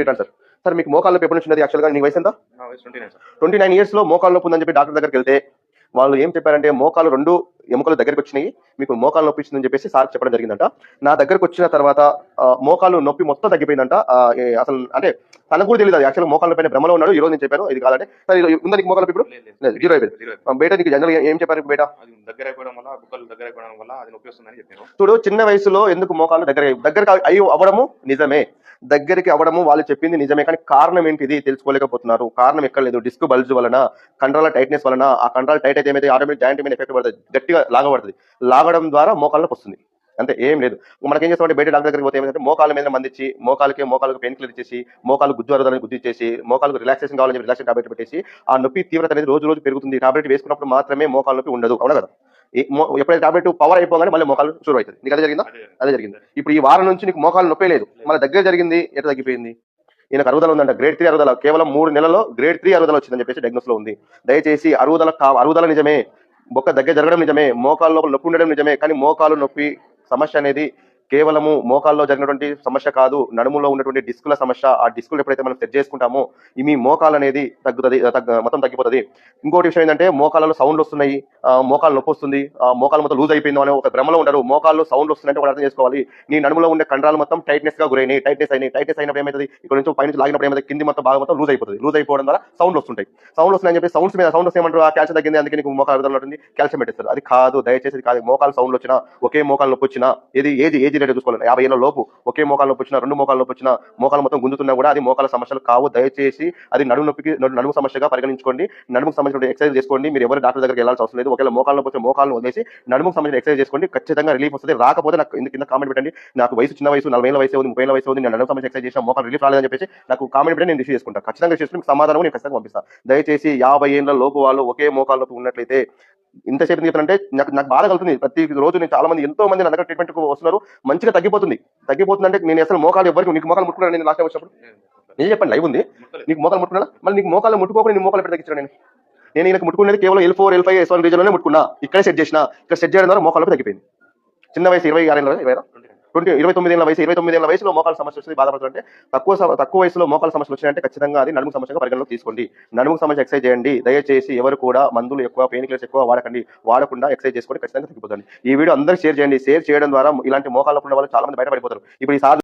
Return sir sir మీకు మోకాళ్ళ నొప్పి ఎప్పటి నుంచి ఉన్నది? యాక్చువల్గా నీ వయసు ఎంత ట్వంటీ నైన్ ఇయర్స్లో మోకాళ్ళ నొప్పి ఉందని చెప్పి డాక్టర్ దగ్గరికి వెళ్తే వాళ్ళు ఏం చెప్పారంటే మోకాలు రెండు ఎముకలు దగ్గరికి వచ్చినాయి మీకు మోకాలు నొప్పి ఇచ్చిందని చెప్పేసి సార్ చెప్పడం జరిగిందంట. నా దగ్గరకు వచ్చిన తర్వాత మోకాలు నొప్పి మొత్తం తగ్గిపోయిందంట. అసలు అంటే తనకు కూడా తెలియదు యాక్చువల్ మోకాళ్ళ పైన భ్రమలో ఉన్నాడు. ఈ రోజు నేను చెప్పాను ఇది కాదంటే. సార్ ఉందా నీకు మోకాలు ఇప్పుడు? లేదు, జీరో అయిపోయింది. బయట నీకు జనరల్ ఏం చెప్పారు బయట దగ్గర అయిపోవడం వల్ల బుక్కలు దగ్గర అయిపోవడం వల్ల అది నొప్పి వస్తుందని చెప్పాను చూడు చిన్న వయసులో ఎందుకు మోకాలు దగ్గర దగ్గర అయ్యి అవ్వడము నిజమే. దగ్గరికి అవ్వడము వాళ్ళు చెప్పింది నిజమే కానీ కారణం ఏంటిది తెలుసుకోలేకపోతున్నారు. కారణం ఎక్కడ లేదు. డిస్క్ బల్జ్ వలన కండరాల టైట్నెస్ వలన ఆ కండరాల టైట్ అయితే ఏమైతే ఆటోమేటిక్ జాయింట్ మీద ఎఫెక్ట్ పడుతుంది గట్టిగా లాగబడుతుంది. లాగడం ద్వారా మోకాళ్ళకి వస్తుంది. అంతే ఏం లేదు. మనకి ఏం చేస్తామంటే బయట డాక్టర్ దగ్గరికి పోతే ఏమంటే మోకాల మీద మందిచ్చి మోకాలకి మోకాలకు పెయిన్ కిల్లర్ ఇచ్చేసి మోకాలు గుజ్జు అరదాలని గుజ్జు ఇచ్చేసి మోకాలకు రిలాక్సేషన్ కావాలని రిలాక్సేషన్ టాబ్లెట్ పెట్టేసి ఆ నొప్పి తీవ్రత అనేది రోజు రోజు పెరుగుతుంది. టాబ్లెట్ వేసుకున్నప్పుడు మాత్రమే మోకాల నొప్పి ఉండదు. అవునా కదా? ఎప్పుడైతే టాబ్లెట్ పవర్ అయిపోగానే మళ్ళీ మోకాలు షురు అవుతుంది నీకు అదే జరిగిందా? అదే. జరిగింది. ఇప్పుడు ఈ వారం నుంచి నీకు మోకాలు నొప్పే లేదు. మన దగ్గర జరిగింది ఎట తగ్గిపోయింది? ఈయనకు అరుగుదల ఉందంట. గ్రేడ్ త్రీ అరుగుదల. కేవలం మూడు నెలల్లో గ్రేడ్ త్రీ అరుగుదల వచ్చిందని చెప్పేసి డయాగ్నోస్లో ఉంది. దయచేసి అరుగుదల అరుగుదల నిజమే. బొక్క దగ్గర జరగడం నిజమే. మోకాలు లోపల నొప్పి ఉండడం నిజమే. కానీ మోకాలు నొప్పి సమస్య అనేది కేవలము మోకాల్లో జరిగినటువంటి సమస్య కాదు నడుములో ఉన్నటువంటి డిస్కుల సమస్య ఆ డిస్కులు ఎప్పుడైతే మనం సెట్ చేసుకుంటామో ఈ మీ మోకాలు అనేది తగ్గుతుంది మొత్తం తగ్గిపోతుంది. ఇంకోటి విషయం ఏంటంటే మోకాలలో సౌండ్ వస్తున్నాయి ఆ, మోకాలు నొప్పి వస్తుంది ఆ, మోకాలు మొత్తం లూజ్ అయిపోయిందో అనే ఒక భ్రమలో ఉండరు మోకాల్లో సౌండ్ వస్తుందంటే ఒకటి అర్థం చేసుకోవాలి. నీ నడుములో ఉండే కండరాలు మొత్తం టైట్నెస్గా గురైనాయి టైట్నెస్ అయినాయి టైట్నెస్ అయినప్పుడు ఏమైతుంది? ఇక్కడ నుంచి పైనుంచి లాగినప్పుడు ఏమైతే కింది మొత్తం బాగా మొత్తం లూజ్ అయిపోతుంది లూజ్ అయిపోవడం ద్వారా సౌండ్ వస్తుంటాయి. సౌండ్ వస్తున్నాయని చెప్పి సౌండ్స్ మీద సౌండ్ వస్తాయమంటారు ఆ క్యాల్షియం తగ్గింది అందుకే నీకు మోకాలు అరుగుదల ఉంటుంది క్యాల్షియం పెట్టేస్తారు. అది కాదు దయచేసి కాదు మోకాలు సౌండ్ వచ్చినా ఒకే మోకాలు నొప్పి వచ్చినా ఏది ఏది ఏజ్ రేట్ చూసుకోవాలి యాభై ఏళ్ళ లోపు ఒకే మోకాలు నొప్పి వచ్చినా రెండు మోకాల నొప్పి వచ్చినా మోకాలు మొత్తం గుంజుతున్నా కూడా అది మోకాల సమస్యలు కావు. దయచేసి అది నడుము నొప్పికి నడు- నడుము సమస్యగా పరిగణించుకోండి. నడుముకు సంబంధించిన ఎక్సర్సైజ్ చేసుకోండి. మీరు ఎవరు డాక్టర్ దగ్గరికి వెళ్ళాల్సి అవసరం లేదు. ఒకవేళ మోకాలు నొప్పి వచ్చే మోకాలను వదిలేసి నడుముకు సంబంధించిన ఎక్సర్సైజ్ చేసుకోండి. ఖచ్చితంగా రిలీఫ్ వస్తుంది. రాకపోతే నాకు ఇంత కింద కామెంట్ పెట్టండి. నాకు వయసు చిన్న వయసు నలభై ఏళ్ళ వయసు ఉంది ముప్పై ఏళ్ళ వయసు ఉంది నేను నడుము సంబంధించిన ఎక్సర్సైజ్ చేసిన మోకాలు రిలీఫ్ రాలేదని చెప్పేసి నాకు కామెంట్ పెట్టి నేను రిసీవ్ చేసుకుంటాను ఖచ్చితంగా చేసుకుని సమాధానం నేను ఖచ్చితంగా పంపిస్తాను దయచేసి యాభై ఏళ్ళ లోపు వాళ్ళు ఒకే మోకాలు నొప్పి ఉన్నట్లయితే ఇంతసేపు చెప్తానంటే నాకు నాకు బాధ కలుగుతుంది. ప్రతి రోజు నేను చాలా మంది ఎంతో మంది నా దగ్గర ట్రీట్మెంట్ వస్తున్నారు. మంచిగా తగ్గిపోతుంది. తగ్గిపోతుంది అంటే నేను అసలు మోకాలు ఎవరికి నీకు మోకాలు ముట్టుకున్నాను నేను లాస్ట్ టైం వచ్చినప్పుడు? నేను చెప్పండి లైవ్ ఉంది. నీకు మోకాలు ముట్టుకున్నా మళ్ళీ నీకు మోకాలు ముట్టుకోకుండా నేను మోకాలు పెట్టి తగ్గించాను నేను? నేను ఈయనకు ముట్టుకునేది కేవలం L four L five S one రీజన్లోనే ముట్టుకున్నా. ఇక్కడే సెట్ చేసిన ఇక్కడ సెట్ చేయడం ద్వారా మోకాలు తగ్గిపోయింది. చిన్న వయసు ఇరవై ఆరు ఇరవై ట్వంటీ ఇరవై తొమ్మిది ఏళ్ళ వయసు ఇరవై తొమ్మిది ఏళ్ళ వయసులో మోకాల సమస్య వస్తుంది బాధపడుతుంటే తక్కువ తక్కువ వయసులో మోకాల సమస్యలు వచ్చినాయంటే ఖచ్చితంగా అది నడుము సమస్యగా పరిగణలోకి తీసుకోండి. నడుము సమస్య ఎక్సైజ్ చేయండి. దయచేసి ఎవరు కూడా మందులు ఎక్కువ పెయిన్ కిల్లర్స్ ఎక్కువ వాడకండి. వాడకుండా ఎక్సైజ్ చేసుకోండి ఖచ్చితంగా తగ్గిపోతుంది ఈ వీడియో అందరూ షేర్ చేయండి. షేర్ చేయడం ద్వారా ఇలాంటి మోకాల ఉన్న వాళ్ళు చాలా మంది బయటపడిపోతారు. ఇప్పుడు ఈ సార్